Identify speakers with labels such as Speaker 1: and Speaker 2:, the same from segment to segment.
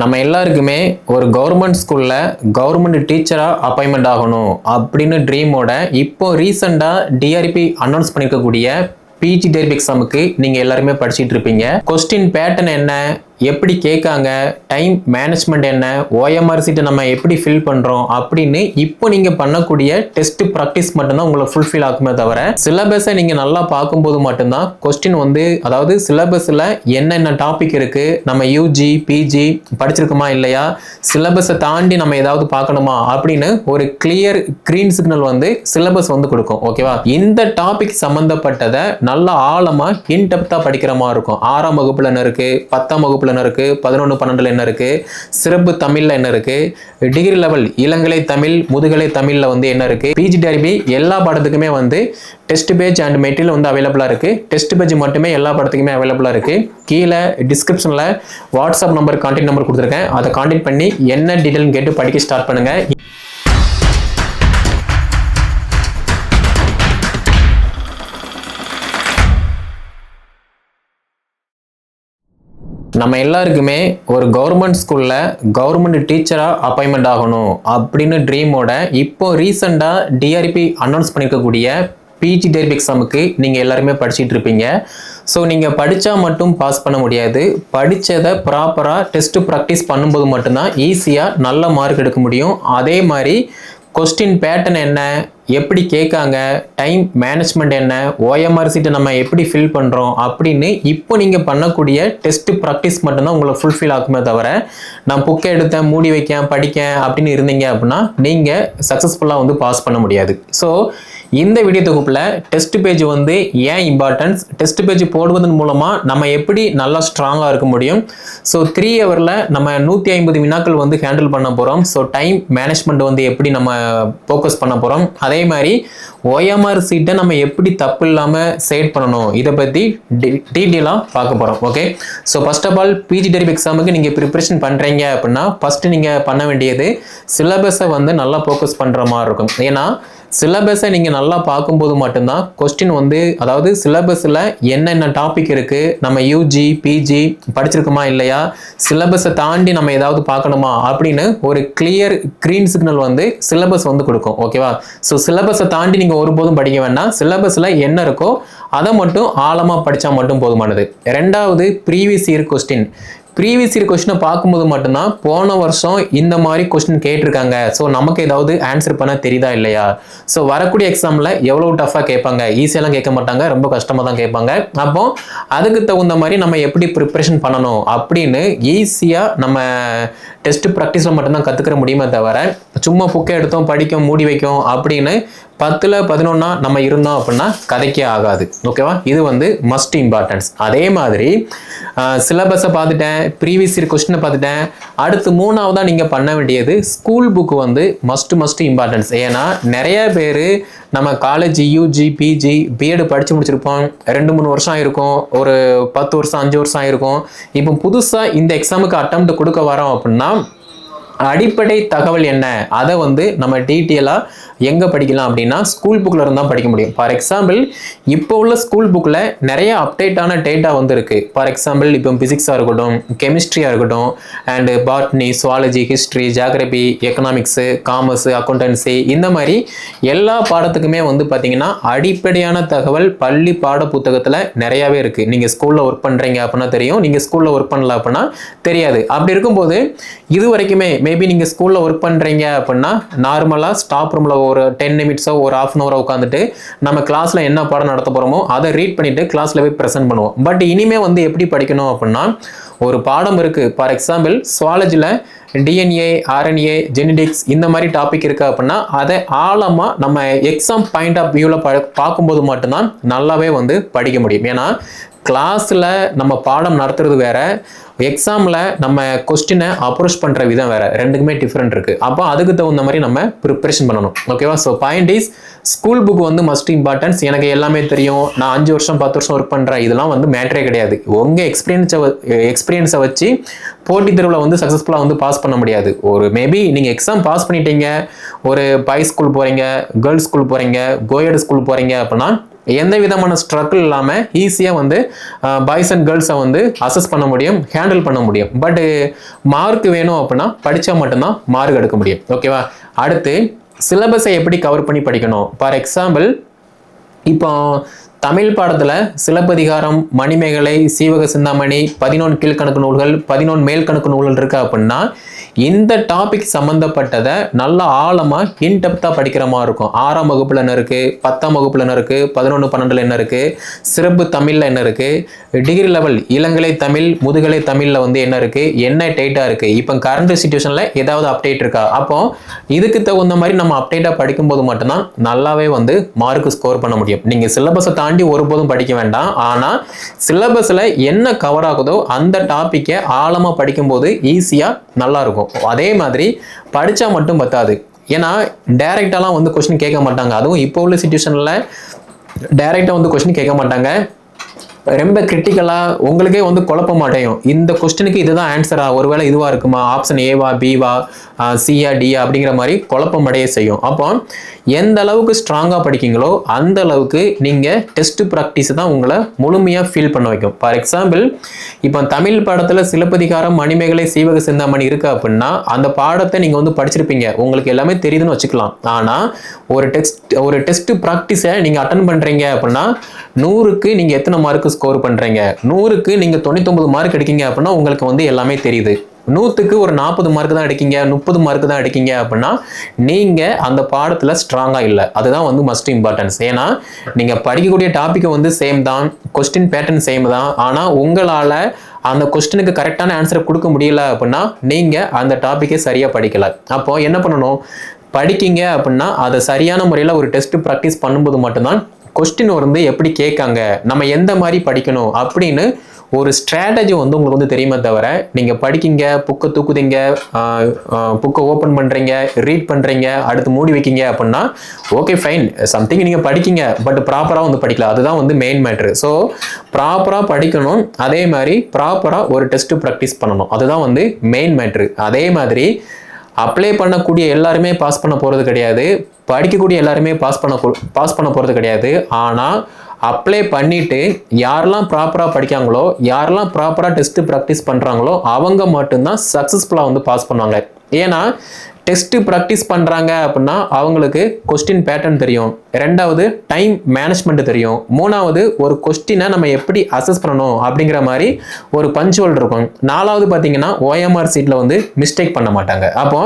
Speaker 1: நம்ம எல்லாருக்குமே ஒரு கவர்மெண்ட் ஸ்கூலில் கவர்மெண்ட் டீச்சராக அப்பாயின்மெண்ட் ஆகணும் அப்படின்னு ட்ரீமோட இப்போ ரீசெண்டாக டிஆர்பி அனௌன்ஸ் பண்ணியிருக்கக்கூடிய பிஜி டெர்பி எக்ஸாமுக்கு நீங்கள் எல்லாருமே படிச்சுட்டு இருப்பீங்க. கொஸ்டின் பேட்டர்ன் என்ன? எப்படி கேட்காங்க? டைம் மேனேஜ்மெண்ட் என்ன? ஓஎம்ஆர் சீட்டை நம்ம எப்படி ஃபில் பண்ணுறோம் அப்படின்னு இப்போ நீங்கள் பண்ணக்கூடிய டெஸ்ட் ப்ராக்டிஸ் மட்டும்தான் உங்களை ஃபுல்ஃபில் ஆகுமே தவிர சிலபஸை நீங்கள் நல்லா பார்க்கும்போது மட்டும்தான் கொஸ்டின் வந்து அதாவது சிலபஸில் என்னென்ன டாபிக் இருக்குது நம்ம யூஜி பிஜி படிச்சிருக்கோமா இல்லையா? சிலபஸை தாண்டி நம்ம ஏதாவது பார்க்கணுமா? அப்படின்னு ஒரு கிளியர் க்ரீன் சிக்னல் வந்து சிலபஸ் வந்து கொடுக்கும் ஓகேவா இந்த டாபிக் சம்மந்தப்பட்டதை நல்லா ஆழமாக இன்டெப்த்தாக படிக்கிற மாதிரி இருக்கும். ஆறாம் வகுப்பில் என்ன இருக்குது பத்தாம் வகுப்பில் என்ன இருக்கு? பதினொன்று பன்னெண்டுல என்ன இருக்கு? சிறப்பு தமிழ்ல என்ன இருக்கு? டிகிரி லெவல் இளங்கலை தமிழ் முதுகலை தமிழ்ல வந்து என்ன இருக்கு? பிஜி டிஆர்பி எல்லா பாடத்துக்குமே வந்து டெஸ்ட் பேஜ் அண்ட் மெட்டீரியல் வந்து அவைலபிளா இருக்கு. டெஸ்ட் பேஜ் மட்டுமே எல்லா படத்துக்குமே அவைலபிளா இருக்கு. கீழே டிஸ்கிரிப்ஷனில் வாட்ஸ்அப் நம்பர் கான்டாக்ட் நம்பர் கொடுத்துருக்கேன். அதை கான்டாக்ட் பண்ணி என்ன டீட்டெயில்னு கேட்டு படிக்க ஸ்டார்ட் பண்ணுங்க. நம்ம எல்லாருக்குமே ஒரு கவர்மெண்ட் ஸ்கூலில் கவர்மெண்ட் டீச்சராக அப்பாயின்மெண்ட் ஆகணும் அப்படின்னு ட்ரீமோட இப்போ ரீசெண்டாக டிஆர்பி அனௌன்ஸ் பண்ணியிருக்கக்கூடிய பிஜி டெர்பி எக்ஸாமுக்கு நீங்கள் எல்லாருமே படிச்சுட்டு இருப்பீங்க. ஸோ நீங்கள் படித்தா மட்டும் பாஸ் பண்ண முடியாது. படித்ததை ப்ராப்பராக டெஸ்ட் ப்ராக்டிஸ் பண்ணும்போது மட்டும்தான் ஈஸியாக நல்ல மார்க் எடுக்க முடியும். அதே மாதிரி கொஸ்டின் பேட்டர்ன் என்ன? எப்படி கேட்காங்க? டைம் மேனேஜ்மெண்ட் என்ன? ஓஎம்ஆர் சீட்டை நம்ம எப்படி ஃபில் பண்ணுறோம் அப்படின்னு இப்போ நீங்கள் பண்ணக்கூடிய டெஸ்ட் ப்ராக்டிஸ் மட்டும்தான் உங்களை ஃபுல்ஃபில் ஆகுமே தவிர நான் புக்கை எடுத்தேன் மூடி வைக்கேன் படிக்கேன் அப்படின்னு இருந்தீங்க அப்படின்னா நீங்கள் சக்ஸஸ்ஃபுல்லாக வந்து பாஸ் பண்ண முடியாது. ஸோ இந்த வீடியோ தொகுப்பில் டெஸ்ட் பேஜ் வந்து ஏன் இம்பார்ட்டன்ஸ் டெஸ்ட் பேஜ் போடுவதன் மூலமாக நம்ம எப்படி நல்லா ஸ்ட்ராங்காக இருக்க முடியும்? ஸோ த்ரீ ஹவரில் நம்ம நூற்றி ஐம்பது வினாக்கள் வந்து ஹேண்டில் பண்ண போகிறோம் ஸோ டைம் மேனேஜ்மெண்ட் வந்து எப்படி நம்ம ஃபோக்கஸ் பண்ண போகிறோம் அதே மாதிரி ஓஎம்ஆர் சீட்டை நம்ம எப்படி தப்பு இல்லாமல் செட் பண்ணணும்? இதை பற்றி டீட்டெயிலாக பார்க்க போகிறோம் okay so first of all PG TRB எக்ஸாமுக்கு நீங்கள் ப்ரிப்ரேஷன் பண்ணுறீங்க அப்படின்னா ஃபஸ்ட்டு நீங்கள் பண்ண வேண்டியது சிலபஸை வந்து நல்லா ஃபோக்கஸ் பண்ணுற மாதிரி இருக்கும். ஏன்னா சிலபஸை நீங்கள் நல்லா பார்க்கும்போது மட்டும்தான் கொஸ்டின் வந்து அதாவது சிலபஸில் என்னென்ன டாபிக் இருக்குது நம்ம யூஜி பிஜி படிச்சிருக்கோமா இல்லையா சிலபஸை தாண்டி நம்ம ஏதாவது பார்க்கணுமா அப்படின்னு ஒரு கிளியர் க்ரீன் சிக்னல் வந்து சிலபஸ் வந்து கொடுக்கும் ஓகேவா ஸோ சிலபஸை தாண்டி நீங்கள் ஒருபோதும் படிக்க வேண்டாம். சிலபஸில் என்ன இருக்கோ அதை மட்டும் ஆழமாக படித்தா மட்டும் போதுமானது. ரெண்டாவது previous year question previous year கொஸ்டினை பார்க்கும்போது மட்டும்தான் போன வருஷம் இந்த மாதிரி கொஸ்டின் கேட்டிருக்காங்க. ஸோ நமக்கு ஏதாவது ஆன்சர் பண்ண தெரியுதா இல்லையா? ஸோ வரக்கூடிய எக்ஸாமில் எவ்வளோ டஃப்பாக கேட்பாங்க? ஈஸியெல்லாம் கேட்க மாட்டாங்க ரொம்ப கஷ்டமாக தான் கேட்பாங்க. அப்போ அதுக்கு தகுந்த மாதிரி நம்ம எப்படி ப்ரிப்ரேஷன் பண்ணணும் அப்படின்னு ஈஸியாக நம்ம டெஸ்ட் ப்ராக்டிஸில் மட்டும்தான் கற்றுக்கிற முடியுமே தவிர சும்மா புக்கை எடுத்தோம் படிக்கும் மூடி வைக்கும் அப்படின்னு பத்தில் பதினொன்னா நம்ம இருந்தோம் அப்படின்னா கதைக்கே ஆகாது. ஓகேவா இது வந்து மஸ்ட் இம்பார்ட்டன்ஸ் அதே மாதிரி சிலபஸை பார்த்துட்டேன் ப்ரீவியஸ் இயர் கொஸ்டினை பார்த்துட்டேன். அடுத்து மூணாவதாக நீங்கள் பண்ண வேண்டியது ஸ்கூல் புக் வந்து மஸ்ட் மஸ்ட் இம்பார்ட்டன்ஸ் ஏன்னா நிறைய பேர் நம்ம காலேஜ் யூஜி பிஜி பிஎட் படித்து முடிச்சிருப்போம். ரெண்டு மூணு வருஷம் ஆகிருக்கும் ஒரு பத்து வருஷம் அஞ்சு வருஷம் ஆகிருக்கும் இப்போ புதுசாக இந்த எக்ஸாமுக்கு அட்டம் கொடுக்க வரோம் அப்படின்னா அடிப்படை தகவல் என்ன? அதை வந்து நம்ம டீட்டெயிலாக எங்கே படிக்கலாம் அப்படின்னா ஸ்கூல் புக்கில் இருந்தால் படிக்க முடியும். ஃபார் எக்ஸாம்பிள் இப்போ உள்ள ஸ்கூல் புக்கில் நிறைய அப்டேட்டான டேட்டா வந்து ஃபார் எக்ஸாம்பிள் இப்போ ஃபிசிக்ஸாக இருக்கட்டும் கெமிஸ்ட்ரியாக இருக்கட்டும் and botany zoology history geography economics commerce accountancy இந்த மாதிரி எல்லா பாடத்துக்குமே வந்து பார்த்திங்கன்னா அடிப்படையான தகவல் பள்ளி பாட புத்தகத்தில் நிறையாவே இருக்குது நீங்கள் ஸ்கூலில் ஒர்க் பண்ணுறீங்க அப்படின்னா தெரியும். நீங்கள் ஸ்கூலில் ஒர்க் பண்ணல அப்படின்னா தெரியாது. அப்படி இருக்கும்போது இது வரைக்குமே மேபி நீங்கள் ஸ்கூலில் ஒர்க் பண்ணுறீங்க அப்படின்னா நார்மலாக ஸ்டாப் ரூமில் ஒரு டென் நிமிட்ஸோ ஒரு ஆஃப் அன் ஹவரோ உட்காந்துட்டு நம்ம கிளாஸில் என்ன பாடம் நடத்த போகிறோமோ அதை ரீட் பண்ணிவிட்டு கிளாஸில் போய் ப்ரெசென்ட் பண்ணுவோம். பட் இனிமே வந்து எப்படி படிக்கணும் அப்படின்னா ஒரு பாடம் இருக்குது ஃபார் எக்ஸாம்பிள் சுவாலஜியில் டிஎன்ஏ ஆர்என்ஏ ஜெனடிக்ஸ் இந்த மாதிரி டாபிக் இருக்குது அப்படின்னா அதை ஆழமாக நம்ம எக்ஸாம் பாயிண்ட் ஆஃப் வியூவில் ப பார்க்கும்போது மட்டும்தான் நல்லாவே வந்து படிக்க முடியும். ஏன்னா கிளாஸில் நம்ம பாடம் நடத்துறது வேறு எக்ஸாமில் நம்ம கொஸ்டினை அப்ரோச் பண்ணுற விதம் வேறு. ரெண்டுக்குமே டிஃப்ரெண்ட் இருக்குது அப்போ அதுக்கு தகுந்த மாதிரி நம்ம ப்ரிப்ரேஷன் பண்ணணும். ஓகேவா so point is school book வந்து மஸ்ட் இம்பார்ட்டன்ஸ் எனக்கு எல்லாமே தெரியும். நான் அஞ்சு வருஷம் பத்து வருஷம் ஒர்க் பண்ணுறேன் இதெல்லாம் வந்து மேட்ரே கிடையாது. உங்கள் எக்ஸ்பீரியன்ஸை எக்ஸ்பீரியன்ஸை வச்சு போட்டித் தேர்வில் வந்து சக்ஸஸ்ஃபுல்லாக வந்து பாஸ் பண்ண முடியாது. ஒரு மேபி நீங்கள் எக்ஸாம் பாஸ் பண்ணிட்டீங்க. ஒரு பாய்ஸ் ஸ்கூல் போகிறீங்க கேர்ள்ஸ் ஸ்கூல் போகிறீங்க கோயட் ஸ்கூல் போகிறீங்க அப்படின்னா எந்த விதமான ஸ்ட்ரகிள் இல்லாமல் ஈஸியாக வந்து பாய்ஸ் அண்ட் கேர்ள்ஸை வந்து அசஸ் பண்ண முடியும் ஹேண்டில் பண்ண முடியும். பட்டு மார்க் வேணும் அப்படின்னா படித்தா மட்டும்தான் மார்க் எடுக்க முடியும். ஓகேவா அடுத்து சிலபஸை எப்படி கவர் பண்ணி படிக்கணும்? ஃபார் எக்ஸாம்பிள் இப்போ தமிழ் பாடத்தில் சிலப்பதிகாரம் மணிமேகலை சீவக சிந்தாமணி பதினொன்று கீழ்கணக்கு நூல்கள் பதினொன்று மேல்கணக்கு நூல்கள் இருக்குது அப்படின்னா இந்த டாபிக் சம்மந்தப்பட்டதை நல்லா ஆழமாக இன்டெப்த்தாக படிக்கிற மாதிரி இருக்கும். ஆறாம் வகுப்பில் என்ன இருக்குது பத்தாம் வகுப்பில் என்ன இருக்குது பதினொன்று பன்னெண்டில் என்ன இருக்குது சிறப்பு தமிழில் என்ன இருக்குது டிகிரி லெவல் இளங்கலை தமிழ் முதுகலை தமிழில் வந்து என்ன இருக்குது என்ன டேட்டாக இருக்குது இப்போ கரண்ட் சுச்சுவேஷனில் ஏதாவது அப்டேட் இருக்கா? அப்போ இதுக்கு தகுந்த மாதிரி நம்ம அப்டேட்டாக படிக்கும்போது மட்டும்தான் நல்லாவே வந்து மார்க் ஸ்கோர் பண்ண முடியும். நீங்கள் சிலபஸை தாண்டி ஒருபோதும் படிக்க வேண்டாம். ஆனால் சிலபஸில் என்ன கவர் ஆகுதோ அந்த டாப்பிக்கை ஆழமாக படிக்கும்போது ஈஸியாக நல்லா இருக்கும் அதே மாதிரி படித்தா மட்டும் பத்தாது. ஏன்னா டைரெக்டாலாம் வந்து கொஸ்டின் கேட்க மாட்டாங்க. அதுவும் இப்போ உள்ள சுச்சுவேஷனில் டைரெக்டாக வந்து கொஸ்டின் கேட்க மாட்டாங்க. ரொம்ப கிரிட்டிக்கலாக உங்களுக்கே வந்து குழப்ப மாட்டேயும் இந்த கொஸ்டினுக்கு இதுதான் ஆன்சரா ஒருவேளை இதுவாக இருக்குமா? ஆப்ஷன் ஏவா பிவா சியா டியா அப்படிங்கிற மாதிரி குழப்பம் அடைய செய்யும். அப்போ எந்த அளவுக்கு ஸ்ட்ராங்காக படிக்கீங்களோ அந்த அளவுக்கு நீங்கள் டெஸ்ட் ப்ராக்டிஸ் தான் உங்களை முழுமையாக ஃபீல் பண்ண வைக்கும். ஃபார் எக்ஸாம்பிள் இப்போ தமிழ் பாடத்தில் சிலப்பதிகாரம் மணிமேகலை சீவக சிந்தாமணி இருக்கு அப்படின்னா அந்த பாடத்தை நீங்கள் வந்து படிச்சிருப்பீங்க. உங்களுக்கு எல்லாமே தெரியுதுன்னு வச்சுக்கலாம். ஆனால் ஒரு டெஸ்ட் ஒரு டெஸ்ட் ப்ராக்டிஸை நீங்கள் அட்டன் பண்ணுறீங்க அப்படின்னா நூறுக்கு நீங்கள் எத்தனை மார்க்கு ஸ்கோர் பண்ணுறீங்க நூறுக்கு நீங்கள் தொண்ணூத்தொம்பது மார்க் எடுக்கீங்க அப்படின்னா உங்களுக்கு வந்து எல்லாமே தெரியுது. நூற்றுக்கு ஒரு நாற்பது மார்க் தான் எடுக்கீங்க முப்பது மார்க் தான் அடிக்கீங்க அப்படின்னா நீங்கள் அந்த பாடத்தில் ஸ்ட்ராங்காக இல்லை. அதுதான் வந்து மஸ்ட் இம்பார்ட்டன்ஸ் ஏன்னா நீங்கள் படிக்கக்கூடிய டாப்பிக்கை வந்து சேம் தான் கொஸ்டின் பேட்டர்ன் சேம் தான். ஆனால் உங்களால் அந்த கொஸ்டினுக்கு கரெக்டான ஆன்சரை கொடுக்க முடியல அப்படின்னா நீங்கள் அந்த டாப்பிக்கை சரியாக படிக்கலை. அப்போ என்ன பண்ணணும்? படிக்கீங்க அப்படின்னா அதை சரியான முறையில் ஒரு டெஸ்ட் ப்ராக்டிஸ் பண்ணும்போது மட்டும்தான் கொஸ்டின் வந்து எப்படி கேட்காங்க? நம்ம எந்த மாதிரி படிக்கணும்? அப்படின்னு ஒரு ஸ்ட்ராட்டஜி வந்து உங்களுக்கு வந்து தெரியுமே தவிர நீங்கள் படிக்கீங்க புக்கை தூக்குதீங்க புக்கை ஓப்பன் பண்ணுறீங்க ரீட் பண்ணுறீங்க அடுத்து மூடி வைக்கிங்க அப்படின்னா ஓகே ஃபைன் சம்திங் நீங்கள் படிக்கீங்க பட் ப்ராப்பராக வந்து படிக்கல அதுதான் வந்து மெயின் மேட்ரு ஸோ ப்ராப்பராக படிக்கணும். அதே மாதிரி ப்ராப்பராக ஒரு டெஸ்ட்டு ப்ராக்டிஸ் பண்ணணும். அதுதான் வந்து மெயின் மேட்ரு அதே மாதிரி அப்ளை பண்ணக்கூடிய எல்லாருமே பாஸ் பண்ண போகிறது கிடையாது. படிக்கக்கூடிய எல்லாருமே பாஸ் பண்ண பாஸ் பண்ண போகிறது கிடையாது. ஆனால் அப்ளை பண்ணிவிட்டு யாரெல்லாம் ப்ராப்பராக படிக்காங்களோ யாரெல்லாம் ப்ராப்பராக டெஸ்ட்டு ப்ராக்டிஸ் பண்ணுறாங்களோ அவங்க மட்டும்தான் சக்ஸஸ்ஃபுல்லாக வந்து பாஸ் பண்ணுவாங்க. ஏன்னா டெஸ்ட்டு ப்ராக்டிஸ் பண்ணுறாங்க அப்படின்னா அவங்களுக்கு கொஸ்டின் பேட்டர்ன் தெரியும். ரெண்டாவது டைம் மேனேஜ்மெண்ட் தெரியும். மூணாவது ஒரு கொஸ்டினை நம்ம எப்படி அசஸ் பண்ணணும் அப்படிங்கிற மாதிரி ஒரு பஞ்சுவல் இருக்கும். நாலாவது பார்த்தீங்கன்னா ஓஎம்ஆர் சீட்டில் வந்து மிஸ்டேக் பண்ண மாட்டாங்க. அப்போ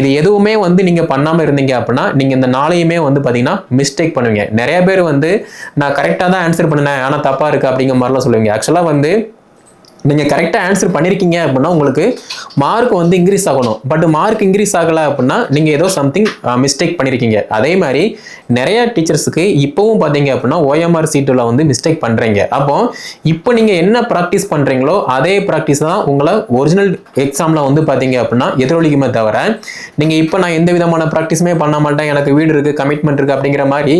Speaker 1: இது எதுவுமே வந்து நீங்கள் பண்ணாமல் இருந்தீங்க அப்படின்னா நீங்கள் இந்த நாளையுமே வந்து பார்த்தீங்கன்னா மிஸ்டேக் பண்ணுவீங்க. நிறைய பேர் வந்து நான் கரெக்டாக தான் ஆன்சர் பண்ணினேன் ஆனால் தப்பாக இருக்குது அப்படிங்கிற மாதிரிலாம் சொல்லுவீங்க. ஆக்சுவலாக வந்து நீங்கள் கரெக்டாக ஆன்சர் பண்ணியிருக்கீங்க அப்படின்னா உங்களுக்கு மார்க் வந்து இன்க்ரீஸ் ஆகணும். பட் மார்க் இன்க்ரீஸ் ஆகலை அப்படின்னா நீங்கள் ஏதோ சம்திங் மிஸ்டேக் பண்ணியிருக்கீங்க அதே மாதிரி நிறைய டீச்சர்ஸுக்கு இப்போவும் பார்த்தீங்க அப்படின்னா ஓஎம்ஆர் சீட்டில் வந்து மிஸ்டேக் பண்ணுறீங்க அப்போ இப்போ நீங்கள் என்ன ப்ராக்டிஸ் பண்ணுறீங்களோ அதே ப்ராக்டிஸ் தான் உங்களை ஒரிஜினல் எக்ஸாமில் வந்து பார்த்தீங்க அப்படின்னா எதிரொலிக்குமே தவிர நீங்கள் இப்போ நான் எந்த விதமான ப்ராக்டிஸுமே பண்ண மாட்டேன். எனக்கு வீடு இருக்குது கமிட்மெண்ட் இருக்குது அப்படிங்கிற மாதிரி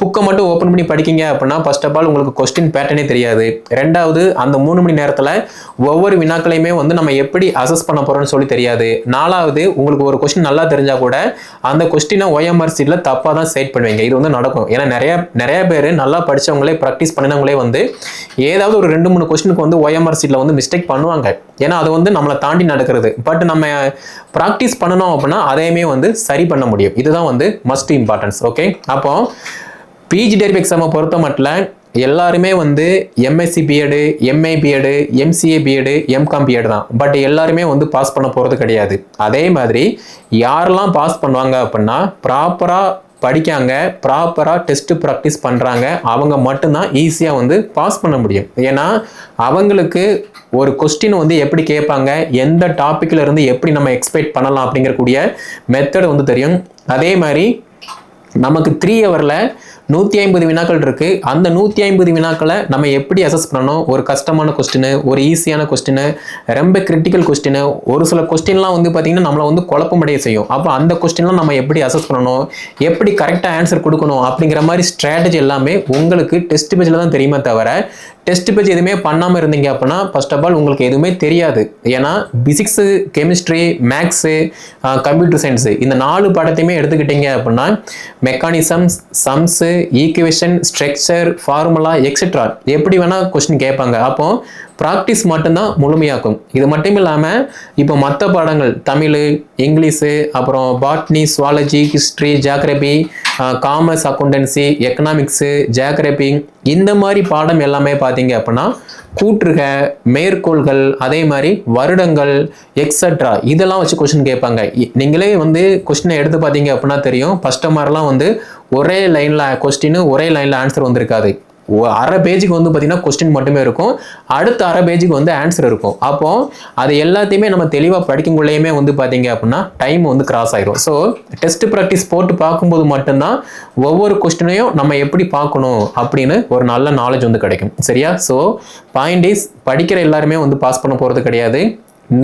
Speaker 1: புக்கை மட்டும் ஓப்பன் பண்ணி படிக்கீங்க அப்படின்னா ஃபர்ஸ்ட் ஆஃப் ஆல் உங்களுக்கு கொஸ்டின் பேட்டர்னே தெரியாது. ரெண்டாவது அந்த மூணு மணி நேரத்தில் ஒவ்வொரு வினாக்களையுமே வந்து நம்ம எப்படி அசஸ் பண்ண போகிறோம்னு சொல்லி தெரியாது. நாலாவது உங்களுக்கு ஒரு கொஸ்டின் நல்லா தெரிஞ்சால் கூட அந்த கொஸ்டினை ஒய்எம்ஆர் சீட்டில் தப்பாக தான் செட் பண்ணுவீங்க. இது வந்து நடக்கும். ஏன்னா நிறைய நிறைய பேர் நல்லா படித்தவங்களே ப்ராக்டிஸ் பண்ணினவங்களே வந்து ஏதாவது ஒரு ரெண்டு மூணு கொஸ்டினுக்கு வந்து ஒய்எம்ஆர் சீட்டில் வந்து மிஸ்டேக் பண்ணுவாங்க. ஏன்னா அது வந்து நம்மளை தாண்டி நடக்கிறது. பட் நம்ம ப்ராக்டிஸ் பண்ணணும் அப்படின்னா அதையுமே வந்து சரி பண்ண முடியும். இதுதான் வந்து மஸ்ட் இம்பார்ட்டன்ஸ் ஓகே அப்போ பிஜி டெரிப் எக்ஸாமை பொறுத்த மட்டும் எல்லாருமே வந்து MSc BEd MA BEd MCA BEd MCom BEd தான். பட் எல்லாருமே வந்து பாஸ் பண்ண போகிறது கிடையாது. அதே மாதிரி யாரெல்லாம் பாஸ் பண்ணுவாங்க அப்படின்னா ப்ராப்பராக படிக்காங்க ப்ராப்பராக டெஸ்ட் ப்ராக்டிஸ் பண்ணுறாங்க அவங்க மட்டும்தான் ஈஸியாக வந்து பாஸ் பண்ண முடியும். ஏன்னா அவங்களுக்கு ஒரு கொஸ்டின் வந்து எப்படி கேட்பாங்க எந்த டாப்பிக்கில் இருந்து எப்படி நம்ம எக்ஸ்பெக்ட் பண்ணலாம் அப்படிங்கிறக்கூடிய மெத்தட் வந்து தெரியும். அதே மாதிரி நமக்கு த்ரீ ஹவரில் நூற்றி ஐம்பது வினாக்கள் இருக்குது அந்த நூற்றி ஐம்பது வினாக்களை நம்ம எப்படி அசஸ் பண்ணணும்? ஒரு கஷ்டமான கொஸ்டின் ஒரு ஈஸியான கொஸ்டின் ரொம்ப கிரிட்டிக்கல் கொஸ்டின் ஒரு சில கொஸ்டின்லாம் வந்து பார்த்திங்கன்னா நம்மளை வந்து குழப்பமடைய செய்யும். அப்போ அந்த கொஸ்டின்லாம் நம்ம எப்படி அசஸ் பண்ணணும்? எப்படி கரெக்டாக ஆன்சர் கொடுக்கணும்? அப்படிங்கிற மாதிரி ஸ்ட்ராட்டஜி எல்லாமே உங்களுக்கு டெஸ்ட் பேஜில் தான் தெரியுமே தவிர டெஸ்ட் பேஜ் எதுவுமே பண்ணாமல் இருந்தீங்க அப்படின்னா ஃபர்ஸ்ட் ஆஃப் ஆல் உங்களுக்கு எதுவுமே தெரியாது. ஏன்னா physics chemistry maths computer science இந்த நாலு பாடத்தையுமே எடுத்துக்கிட்டீங்க அப்படின்னா mechanisms sums equation structure formula etcetera எப்படி வேணால் கொஸ்டின் கேட்பாங்க. அப்போ ப்ராக்டிஸ் மட்டும்தான் முழுமையாக்கும். இது மட்டும் இல்லாமல் இப்போ மற்ற பாடங்கள் தமிழ் இங்கிலீஷு அப்புறம் botany zoology history geography commerce accountancy economics geography இந்த மாதிரி பாடம் எல்லாமே பார்த்தீங்க அப்படின்னா கூற்றுக மேற்கோள்கள் அதே மாதிரி வருடங்கள் எக்ஸட்ரா இதெல்லாம் வச்சு கொஷின் கேட்பாங்க. நீங்களே வந்து கொஸ்டினை எடுத்து பார்த்தீங்க அப்படின்னா தெரியும். கஸ்டமர்லாம் வந்து ஒரே லைனில் கொஸ்டின் ஒரே லைனில் ஆன்சர் வந்திருக்காது. அரை பேஜுக்கு வந்து பார்த்தீங்கன்னா கொஸ்டின் மட்டுமே இருக்கும். அடுத்த அரை பேஜுக்கு வந்து ஆன்சர் இருக்கும். அப்போ அது எல்லாத்தையுமே நம்ம தெளிவாக படிக்குங்குள்ளேயுமே வந்து பார்த்தீங்க அப்படின்னா டைம் வந்து கிராஸ் ஆகிரும் ஸோ டெஸ்ட் ப்ராக்டிஸ் போட்டு பார்க்கும்போது மட்டும்தான் ஒவ்வொரு கொஸ்டினையும் நம்ம எப்படி பார்க்கணும் அப்படின்னு ஒரு நல்ல நாலேஜ் வந்து கிடைக்கும். சரியா? ஸோ பாயிண்ட் இஸ் படிக்கிற எல்லாருமே வந்து பாஸ் பண்ண போகிறது கிடையாது.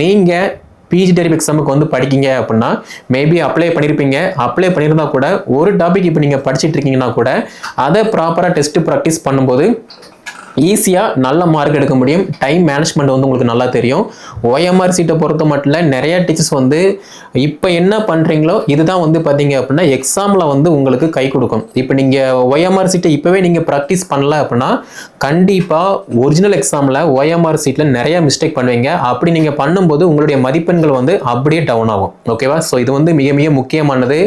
Speaker 1: நீங்கள் பிஜி டெரிப் எக்ஸாமுக்கு வந்து படிக்கீங்க அப்படின்னா மேபி அப்ளை பண்ணியிருப்பீங்க அப்ளை பண்ணியிருந்தா கூட ஒரு டாபிக் இப்போ நீங்கள் படிச்சுட்டு இருக்கீங்கன்னா கூட அதை ப்ராப்பராக டெஸ்ட் ப்ராக்டிஸ் பண்ணும்போது ஈஸியாக நல்ல மார்க் எடுக்க முடியும். டைம் மேனேஜ்மெண்ட் வந்து உங்களுக்கு நல்லா தெரியும். ஓஎம்ஆர் சீட்டை பொறுத்த மட்டும் இல்லை நிறைய டீச்சர்ஸ் வந்து இப்போ என்ன பண்ணுறீங்களோ இதுதான் வந்து பார்த்தீங்க அப்படின்னா எக்ஸாமில் வந்து உங்களுக்கு கை கொடுக்கும். இப்போ நீங்கள் ஓஎம்ஆர் சீட்டை இப்போவே நீங்கள் ப்ராக்டிஸ் பண்ணல அப்படின்னா கண்டிப்பாக ஒரிஜினல் எக்ஸாமில் ஓஎம்ஆர் சீட்டில் நிறைய மிஸ்டேக் பண்ணுவீங்க. அப்படி நீங்கள் பண்ணும்போது உங்களுடைய மதிப்பெண்கள் வந்து அப்படியே டவுன் ஆகும். ஓகேவா ஸோ இது வந்து மிக மிக முக்கியமானது.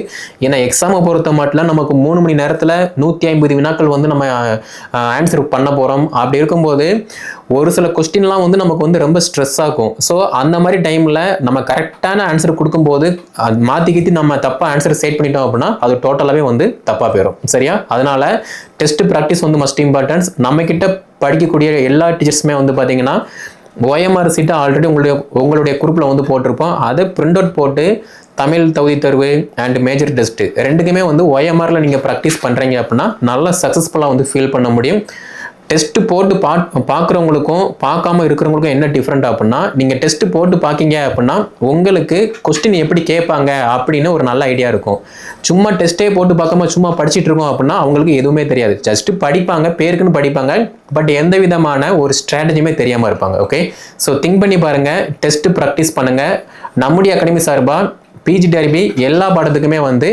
Speaker 1: ஏன்னா எக்ஸாமை பொறுத்த மட்டும் நமக்கு மூணு மணி நேரத்தில் நூற்றி ஐம்பது வினாக்கள் வந்து நம்ம ஆன்சர் பண்ண போகிறோம் அப்படி இருக்கும்போது ஒரு சில கொஸ்டின்லாம் வந்து நமக்கு வந்து ரொம்ப ஸ்ட்ரெஸ் ஆகும் ஸோ அந்த மாதிரி டைமில் நம்ம கரெக்டான ஆன்சர் கொடுக்கும்போது அது மாற்றி கீத்தி நம்ம தப்பாக ஆன்சர் செட் பண்ணிட்டோம் அப்படின்னா அது டோட்டலாகவே வந்து தப்பாக போயிடும் சரியா? அதனால் டெஸ்ட் ப்ராக்டிஸ் வந்து மஸ்ட் இம்பார்ட்டன்ஸ் நம்மக்கிட்ட படிக்கக்கூடிய எல்லா டீச்சர்ஸுமே வந்து பார்த்தீங்கன்னா ஓஎம்ஆர் சீட்டை ஆல்ரெடி உங்களுடைய உங்களுடைய குரூப்பில் வந்து போட்டிருப்போம். அதை பிரிண்ட் அவுட் போட்டு தமிழ் தகுதி தேர்வு அண்ட் மேஜர் டெஸ்ட்டு ரெண்டுக்குமே வந்து ஓஎம்ஆரில் நீங்கள் ப்ராக்டிஸ் பண்ணுறீங்க அப்படின்னா நல்லா சக்ஸஸ்ஃபுல்லாக வந்து ஃபீல் பண்ண முடியும். டெஸ்ட்டு போட்டு பா பார்க்குறவங்களுக்கும் பார்க்காம இருக்கிறவங்களுக்கும் என்ன டிஃப்ரெண்ட் அப்படின்னா நீங்கள் டெஸ்ட்டு போட்டு பார்க்கீங்க அப்படின்னா உங்களுக்கு கொஸ்டின் எப்படி கேட்பாங்க அப்படின்னு ஒரு நல்ல ஐடியா இருக்கும். சும்மா டெஸ்ட்டே போட்டு பார்க்காம சும்மா படிச்சுட்டு இருக்கோம் அப்படின்னா அவங்களுக்கு எதுவுமே தெரியாது. ஜஸ்ட்டு படிப்பாங்க பேருக்குன்னு படிப்பாங்க பட் எந்த விதமான ஒரு ஸ்ட்ராட்டஜியுமே தெரியாமல் இருப்பாங்க ஓகே ஸோ திங்க் பண்ணி பாருங்கள் டெஸ்ட்டு ப்ராக்டிஸ் பண்ணுங்கள் நம்முடைய அகாடமி சார்பாக பிஜி டெரிபி எல்லா பாடத்துக்குமே வந்து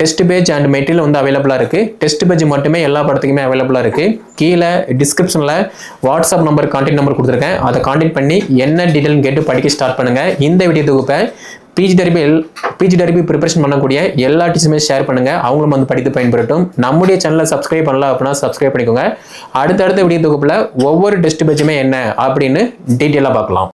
Speaker 1: டெஸ்ட் பேஜ் அண்ட் மெட்டீரியல் வந்து அவைலபிளாக இருக்குது டெஸ்ட் பேஜ் மட்டுமே எல்லா படத்துக்குமே அவைலபிளாக இருக்குது கீழே டிஸ்கிரிப்ஷனில் வாட்ஸ்அப் நம்பர் கான்டாக்ட் நம்பர் கொடுத்துருக்கேன். அதை கான்டாக்ட் பண்ணி என்ன டீட்டெயில்னு கேட்டு படிக்க ஸ்டார்ட் பண்ணுங்கள் இந்த வீடியோ தொகுப்பை PG TRB PG TRB preparation பண்ணக்கூடிய எல்லா டீச்சருமே ஷேர் பண்ணுங்கள் அவங்களும் வந்து படித்து பயன்படுத்தும் நம்முடைய சேனலை சப்ஸ்கிரைப் பண்ணல அப்படின்னா சப்ஸ்கிரைப் பண்ணிக்கோங்க. அடுத்தடுத்த வீடியோ தொகுப்பில் ஒவ்வொரு டெஸ்ட் பேஜுமே என்ன அப்படின்னு டீட்டெயிலாக பார்க்கலாம்.